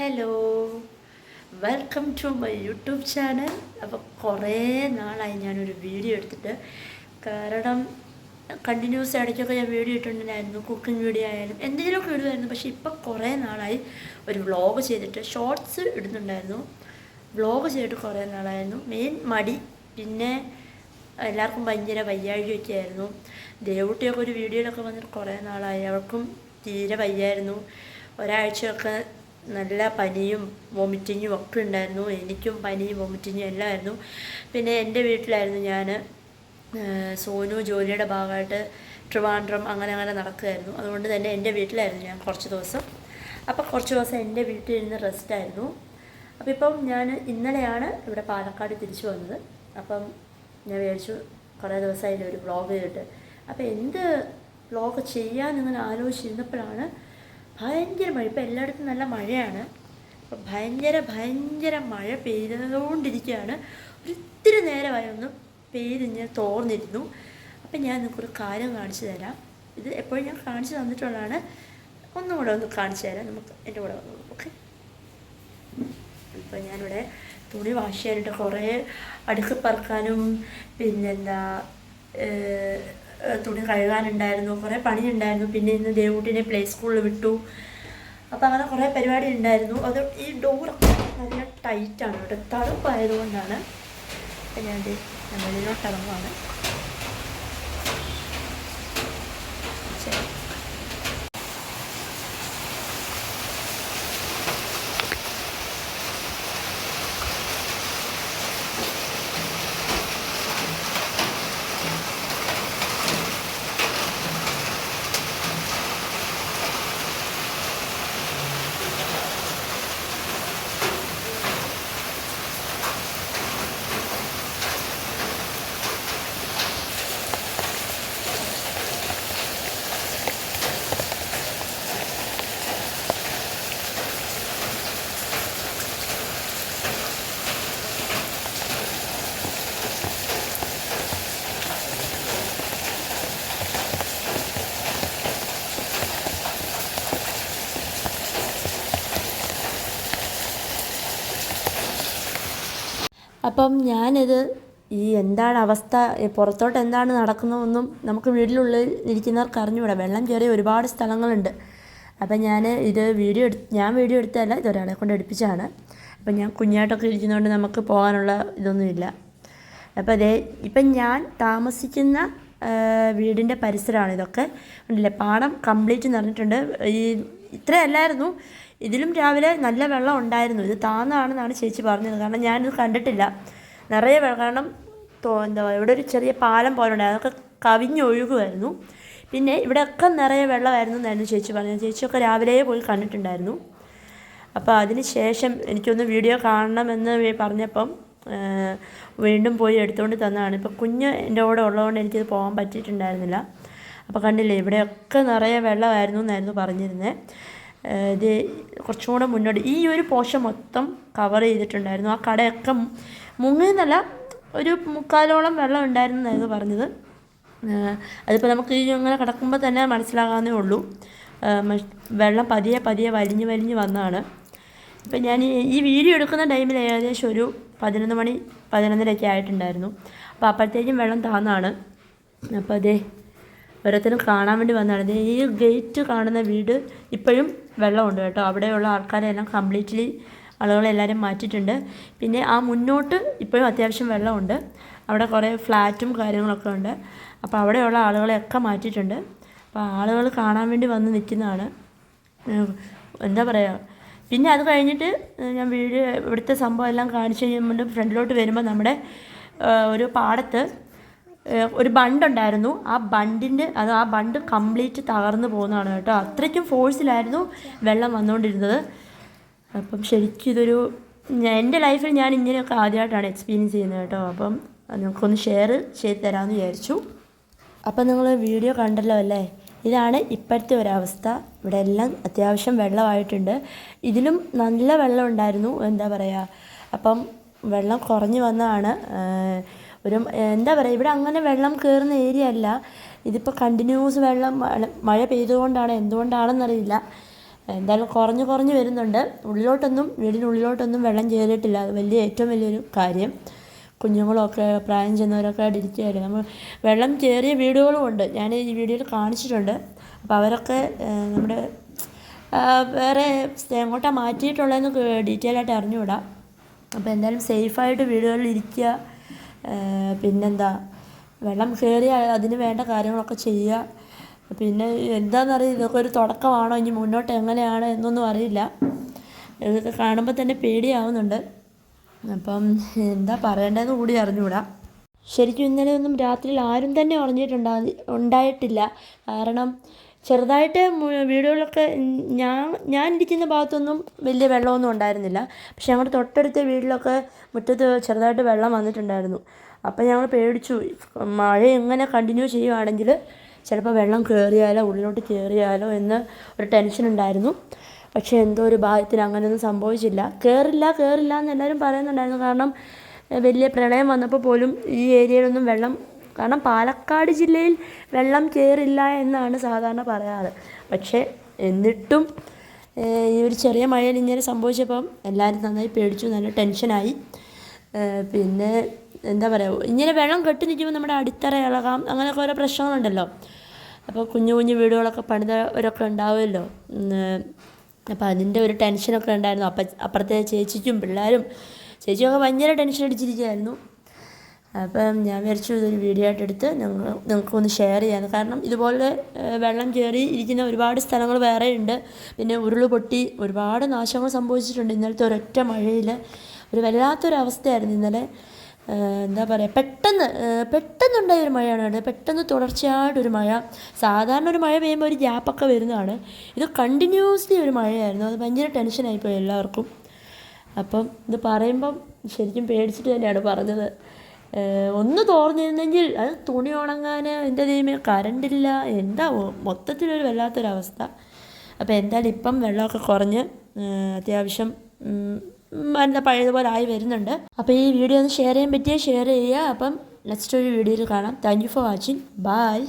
Hello welcome to my YouTube channel അപ്പോൾ കുറേ നാളായി ഞാനൊരു വീഡിയോ എടുത്തിട്ട്. കാരണം കണ്ടിന്യൂസ് ഇടയ്ക്കൊക്കെ ഞാൻ വീഡിയോ ഇട്ടിട്ടുണ്ടായിരുന്നു. കുക്കിംഗ് വീഡിയോ ആയാലും എന്തെങ്കിലുമൊക്കെ ഇടുമായിരുന്നു. പക്ഷേ ഇപ്പം കുറേ നാളായി ഒരു വ്ളോഗ് ചെയ്തിട്ട് ഷോർട്സ് ഇടുന്നുണ്ടായിരുന്നു. വ്ളോഗ് ചെയ്തിട്ട് കുറേ നാളായിരുന്നു. മെയിൻ മടി പിന്നെ എല്ലാവർക്കും ഭയങ്കര വയ്യാഴികയൊക്കെ ആയിരുന്നു. ദേവുട്ടിയൊക്കെ ഒരു വീഡിയോയിലൊക്കെ വന്നിട്ട് കുറേ നാളായി. അവർക്കും തീരെ വയ്യായിരുന്നു. ഒരാഴ്ചയൊക്കെ നല്ല പനിയും വോമിറ്റിങ്ങും ഒക്കെ ഉണ്ടായിരുന്നു. എനിക്കും പനിയും വോമിറ്റിങ്ങും എല്ലാം ആയിരുന്നു. പിന്നെ എന്റെ വീട്ടിലായിരുന്നു ഞാൻ സോനു ജോലിയുടെ ഭാഗമായിട്ട് ട്രിവാൻഡ്രം അങ്ങനെ അങ്ങനെ നടക്കുമായിരുന്നു. അതുകൊണ്ട് തന്നെ എന്റെ വീട്ടിലായിരുന്നു ഞാൻ കുറച്ച് ദിവസം. അപ്പോൾ കുറച്ച് ദിവസം എന്റെ വീട്ടിൽ ഇരുന്ന് റെസ്റ്റ് ആയിരുന്നു. അപ്പോൾ ഇപ്പം ഞാൻ ഇന്നലെയാണ് ഇവിടെ പാലക്കാട് തിരിച്ചു വന്നത്. അപ്പം ഞാൻ വിചാരിച്ചു കുറേ ദിവസമായില്ലേ ഒരു വ്ളോഗ് ചെയ്തിട്ട് അപ്പോൾ എന്ത് വ്ളോഗ് ചെയ്യാൻ ഇങ്ങനെ ആലോചിച്ചിരുന്നപ്പോഴാണ് ഭയങ്കര മഴ. ഇപ്പം എല്ലായിടത്തും നല്ല മഴയാണ്. അപ്പം ഭയങ്കര ഭയങ്കര മഴ പെയ്തുകൊണ്ടിരിക്കുകയാണ്. ഒരിത്തിരി നേരമായി ഒന്ന് പെയ്തിഞ്ഞ് തോർന്നിരുന്നു. അപ്പം ഞാൻ നിങ്ങൾക്കൊരു കാര്യം കാണിച്ചു തരാം. ഇത് എപ്പോഴും ഞാൻ കാണിച്ചു തന്നിട്ടുള്ളതാണ്. ഒന്നും കൂടെ ഒന്ന് കാണിച്ചു തരാം. നമുക്ക് എന്റെ കൂടെ വന്നു ഓക്കെ? ഇപ്പം ഞാനിവിടെ തുണി വാഷ് ചെയ്യാനായിട്ട് കുറേ അടുക്കി പറക്കാനും പിന്നെന്താ തുണി കഴുകാനുണ്ടായിരുന്നു കുറേ പണിയുണ്ടായിരുന്നു. പിന്നെ ഇന്ന് ദേവൂട്ടിനെ പ്ലേ സ്കൂളിൽ വിട്ടു. അപ്പം അങ്ങനെ കുറേ പരിപാടി ഉണ്ടായിരുന്നു. അത് ഈ ഡോറൊക്കെ നല്ല ടൈറ്റാണ് ഇവിടെ തണുപ്പായതുകൊണ്ടാണ് അപ്പം ഞാൻ വെളിയിലോട്ട് ഇറങ്ങുവാണ്. അപ്പം ഞാനിത് ഈ എന്താണ് അവസ്ഥ പുറത്തോട്ട് എന്താണ് നടക്കുന്നതെന്നും നമുക്ക് വീട്ടിലുള്ളിൽ ഇരിക്കുന്നവർക്ക് അറിഞ്ഞുകൂടാ. വെള്ളം കയറിയ ഒരുപാട് സ്ഥലങ്ങളുണ്ട്. അപ്പം ഞാൻ ഇത് വീഡിയോ എടു ഞാൻ വീഡിയോ എടുത്തതല്ല ഇതൊരാളെ കൊണ്ട് എടുപ്പിച്ചാണ് അപ്പം ഞാൻ കുഞ്ഞായിട്ടൊക്കെ ഇരിക്കുന്നതുകൊണ്ട് നമുക്ക് പോകാനുള്ള ഇതൊന്നുമില്ല. അപ്പോൾ അതേ ഇപ്പം ഞാൻ താമസിക്കുന്ന വീടിന്റെ പരിസരമാണ് ഇതൊക്കെ. ഉണ്ടല്ലേ? പാടം കംപ്ലീറ്റ് നിറഞ്ഞിട്ടുണ്ട്. ഈ ഇത്രയല്ലായിരുന്നു. ഇതിലും രാവിലെ നല്ല വെള്ളം ഉണ്ടായിരുന്നു. ഇത് താന്നാണെന്നാണ് ചേച്ചി പറഞ്ഞത് കാരണം ഞാനിത് കണ്ടിട്ടില്ല. നിറയെ കാരണം എന്താ ഇവിടെ ഒരു ചെറിയ പാലം പോലെ ഉണ്ടായിരുന്നു. അതൊക്കെ കവിഞ്ഞൊഴുകുമായിരുന്നു. പിന്നെ ഇവിടെയൊക്കെ നിറയെ വെള്ളമായിരുന്നു എന്നായിരുന്നു ചേച്ചി പറഞ്ഞത്. ചേച്ചിയൊക്കെ രാവിലെ പോയി കണ്ടിട്ടുണ്ടായിരുന്നു. അപ്പോൾ അതിന് ശേഷം എനിക്കൊന്ന് വീഡിയോ കാണണമെന്ന് പറഞ്ഞപ്പം വീണ്ടും പോയി എടുത്തുകൊണ്ട് തന്നതാണ്. ഇപ്പോൾ കുഞ്ഞ് എന്റെ കൂടെ ഉള്ളതുകൊണ്ട് എനിക്കിത് പോകാൻ പറ്റിയിട്ടുണ്ടായിരുന്നില്ല. അപ്പോൾ കണ്ടില്ലേ ഇവിടെയൊക്കെ നിറയെ വെള്ളമായിരുന്നു എന്നായിരുന്നു പറഞ്ഞിരുന്നത്. ഇത് കുറച്ചും കൂടെ മുന്നോട്ട് ഈ ഒരു പോഷൻ മൊത്തം കവർ ചെയ്തിട്ടുണ്ടായിരുന്നു. ആ കടയൊക്കെ മുങ്ങുന്നല്ല ഒരു മുക്കാലോളം വെള്ളം ഉണ്ടായിരുന്നു എന്നായിരുന്നു പറഞ്ഞത്. അതിപ്പോൾ നമുക്ക് ഈ ഇങ്ങനെ കിടക്കുമ്പോൾ തന്നെ മനസ്സിലാകാവുന്നേ ഉള്ളൂ. വെള്ളം പതിയെ പതിയെ വലിഞ്ഞ് വലിഞ്ഞ് വന്നതാണ്. ഇപ്പം ഞാൻ ഈ വീഡിയോ എടുക്കുന്ന ടൈമിൽ ഏകദേശം ഒരു പതിനൊന്ന് മണി പതിനൊന്നരയൊക്കെ ആയിട്ടുണ്ടായിരുന്നു. അപ്പോൾ അപ്പോഴത്തേക്കും വെള്ളം താന്നാണ്. അപ്പോൾ അതേ ഓരോരുത്തരും കാണാൻ വേണ്ടി വന്നതാണ്. ഈ ഗേറ്റ് കാണുന്ന വീട് ഇപ്പോഴും വെള്ളമുണ്ട് കേട്ടോ. അവിടെയുള്ള ആൾക്കാരെല്ലാം കംപ്ലീറ്റ്ലി ആളുകളെല്ലാവരും മാറ്റിയിട്ടുണ്ട്. പിന്നെ ആ മുന്നോട്ട് ഇപ്പോഴും അത്യാവശ്യം വെള്ളമുണ്ട്. അവിടെ കുറേ ഫ്ലാറ്റും കാര്യങ്ങളൊക്കെ ഉണ്ട്. അപ്പോൾ അവിടെയുള്ള ആളുകളെയൊക്കെ മാറ്റിയിട്ടുണ്ട്. അപ്പോൾ ആളുകൾ കാണാൻ വേണ്ടി വന്ന് നിൽക്കുന്നതാണ്. എന്താ പറയുക? പിന്നെ അത് കഴിഞ്ഞിട്ട് ഞാൻ വീട് ഇവിടുത്തെ സംഭവം എല്ലാം കാണിച്ച് കഴിയുമ്പോൾ ഫ്രണ്ടിലോട്ട് വരുമ്പോൾ നമ്മുടെ ഒരു പാടത്ത് ഒരു ബണ്ടുണ്ടായിരുന്നു ആ ബണ്ടിന്റെ അത് ആ ബണ്ട് കംപ്ലീറ്റ് തകർന്നു പോകുന്നതാണ് കേട്ടോ. അത്രയ്ക്കും ഫോഴ്സിലായിരുന്നു വെള്ളം വന്നുകൊണ്ടിരുന്നത്. അപ്പം ശരിക്കും ഇതൊരു എന്റെ ലൈഫിൽ ഞാൻ ഇങ്ങനെയൊക്കെ ആദ്യമായിട്ടാണ് എക്സ്പീരിയൻസ് ചെയ്യുന്നത് കേട്ടോ. അപ്പം നിങ്ങൾക്കൊന്ന് ഷെയർ ചെയ്ത് തരാമെന്ന് വിചാരിച്ചു. അപ്പം നിങ്ങൾ വീഡിയോ കണ്ടല്ലോ അല്ലേ? ഇതാണ് ഇപ്പോഴത്തെ ഒരവസ്ഥ. ഇവിടെ എല്ലാം അത്യാവശ്യം വെള്ളമായിട്ടുണ്ട്. ഇതിലും നല്ല വെള്ളം ഉണ്ടായിരുന്നു. എന്താ പറയുക അപ്പം വെള്ളം കുറഞ്ഞു വന്നതാണ്. ഒരു എന്താ പറയുക ഇവിടെ അങ്ങനെ വെള്ളം കയറുന്ന ഏരിയ അല്ല. ഇതിപ്പോൾ കണ്ടിന്യൂസ് വെള്ളം മഴ പെയ്തുകൊണ്ടാണ് എന്തുകൊണ്ടാണെന്നറിയില്ല. എന്തായാലും കുറഞ്ഞു കുറഞ്ഞ് വരുന്നുണ്ട്. ഉള്ളിലോട്ടൊന്നും വീടിനുള്ളിലോട്ടൊന്നും വെള്ളം കയറിയിട്ടില്ല അത് വലിയ ഏറ്റവും വലിയൊരു കാര്യം. കുഞ്ഞുങ്ങളൊക്കെ പ്രായം ചെന്നവരൊക്കെ ഇരിക്കുകയായിരുന്നു. നമ്മൾ വെള്ളം കയറിയ വീടുകളും ഉണ്ട്. ഞാൻ ഈ വീഡിയോയിൽ കാണിച്ചിട്ടുണ്ട്. അപ്പോൾ അവരൊക്കെ നമ്മുടെ വേറെ എങ്ങോട്ടാണ് മാറ്റിയിട്ടുള്ളതെന്ന് ഡീറ്റെയിൽ ആയിട്ട് അറിഞ്ഞുകൂടാ. അപ്പോൾ എന്തായാലും സേഫായിട്ട് വീടുകളിൽ ഇരിക്കുക. പിന്നെന്താ? വെള്ളം കയറിയാൽ അതിന് വേണ്ട കാര്യങ്ങളൊക്കെ ചെയ്യുക പിന്നെ എന്താണെന്നറിയില്ല ഇതൊക്കെ ഒരു തുടക്കമാണോ? ഇനി മുന്നോട്ട് എങ്ങനെയാണ് എന്നൊന്നും അറിയില്ല. ഇതൊക്കെ കാണുമ്പോൾ തന്നെ പേടിയാവുന്നുണ്ട്. അപ്പം എന്താ പറയേണ്ടതെന്ന് കൂടി അറിഞ്ഞുകൂടാ ശരിക്കും ഇന്നലെ ഒന്നും രാത്രിയിൽ ആരും തന്നെ ഉറങ്ങിയിട്ടുണ്ടാ ഉണ്ടായിട്ടില്ല. കാരണം ചെറുതായിട്ട് വീടുകളൊക്കെ ഞാൻ ഞാൻ ഇരിക്കുന്ന ഭാഗത്തൊന്നും വലിയ വെള്ളമൊന്നും ഉണ്ടായിരുന്നില്ല. പക്ഷേ ഞങ്ങളുടെ തൊട്ടടുത്ത വീട്ടിലൊക്കെ മുറ്റത്ത് ചെറുതായിട്ട് വെള്ളം വന്നിട്ടുണ്ടായിരുന്നു. അപ്പം ഞങ്ങൾ പേടിച്ചു മഴ എങ്ങനെ കണ്ടിന്യൂ ചെയ്യുവാണെങ്കിൽ ചിലപ്പോൾ വെള്ളം കയറിയാലോ ഉള്ളിലോട്ട് കയറിയാലോ എന്ന് ഒരു ടെൻഷൻ ഉണ്ടായിരുന്നു. പക്ഷേ എന്തോ ഒരു ഭാഗ്യത്തിന് അങ്ങനെയൊന്നും സംഭവിച്ചില്ല. കയറില്ല കയറില്ല എന്ന് എല്ലാവരും പറയുന്നുണ്ടായിരുന്നു. കാരണം വലിയ പ്രളയം വന്നപ്പോൾ പോലും ഈ ഏരിയയിലൊന്നും വെള്ളം കാരണം പാലക്കാട് ജില്ലയിൽ വെള്ളം കയറില്ല എന്നാണ് സാധാരണ പറയാറ്. പക്ഷേ എന്നിട്ടും ഈ ഒരു ചെറിയ മഴയിൽ ഇങ്ങനെ സംഭവിച്ചപ്പം എല്ലാവരും നന്നായി പേടിച്ചു നല്ല ടെൻഷനായി. പിന്നെ എന്താ പറയുക ഇങ്ങനെ വെള്ളം കെട്ടി നിൽക്കുമ്പോൾ നമ്മുടെ അടിത്തറ ഇളകാം അങ്ങനെയൊക്കെ ഓരോ പ്രശ്നങ്ങളുണ്ടല്ലോ. അപ്പോൾ കുഞ്ഞു കുഞ്ഞു വീടുകളൊക്കെ പണിതവരൊക്കെ ഉണ്ടാവുമല്ലോ. അപ്പോൾ അതിന്റെ ഒരു ടെൻഷനൊക്കെ ഉണ്ടായിരുന്നു. അപ്പം അപ്പുറത്തെ ചേച്ചിക്കും പിള്ളേരും ചേച്ചിയൊക്കെ ഭയങ്കര ടെൻഷൻ അടിച്ചിരിക്കുകയായിരുന്നു. അപ്പം ഞാൻ വിചാരിച്ചു ഇതൊരു വീഡിയോ ആയിട്ട് എടുത്ത് ഞങ്ങൾ നിങ്ങൾക്കൊന്ന് ഷെയർ ചെയ്യാൻ കാരണം ഇതുപോലെ വെള്ളം കയറി ഇരിക്കുന്ന ഒരുപാട് സ്ഥലങ്ങൾ വേറെ ഉണ്ട്. പിന്നെ ഉരുൾ പൊട്ടി ഒരുപാട് നാശങ്ങൾ സംഭവിച്ചിട്ടുണ്ട്. ഇന്നലത്തെ ഒരൊറ്റ മഴയിൽ ഒരു വല്ലാത്തൊരവസ്ഥയായിരുന്നു ഇന്നലെ. എന്താ പറയുക പെട്ടെന്ന് പെട്ടെന്നുണ്ടായ ഒരു മഴയാണ് വേണ്ടത് പെട്ടെന്ന് തുടർച്ചയായിട്ടൊരു മഴ. സാധാരണ ഒരു മഴ പെയ്യുമ്പോൾ ഒരു ഗ്യാപ്പൊക്കെ വരുന്നതാണ്. ഇത് കണ്ടിന്യൂസ്ലി ഒരു മഴയായിരുന്നു. അത് ഭയങ്കര ടെൻഷനായിപ്പോയി എല്ലാവർക്കും. അപ്പം ഇത് പറയുമ്പം ശരിക്കും പേടിച്ചിട്ട് തന്നെയാണ് പറഞ്ഞത്. ഒന്ന് തോർന്നിരുന്നെങ്കിൽ അത് തുണി ഉണങ്ങാൻ എന്റെ ദൈവമേ കറണ്ടില്ല എന്താ മൊത്തത്തിലൊരു വല്ലാത്തൊരവസ്ഥ. അപ്പോൾ എന്തായാലും ഇപ്പം വെള്ളമൊക്കെ കുറഞ്ഞ് അത്യാവശ്യം എന്താ പഴയതുപോലെ ആയി വരുന്നുണ്ട്. അപ്പോൾ ഈ വീഡിയോ ഒന്ന് ഷെയർ ചെയ്യാൻ പറ്റിയാൽ ഷെയർ ചെയ്യുക. അപ്പം നെക്സ്റ്റ് ഒരു വീഡിയോയിൽ കാണാം. Thank you for watching bye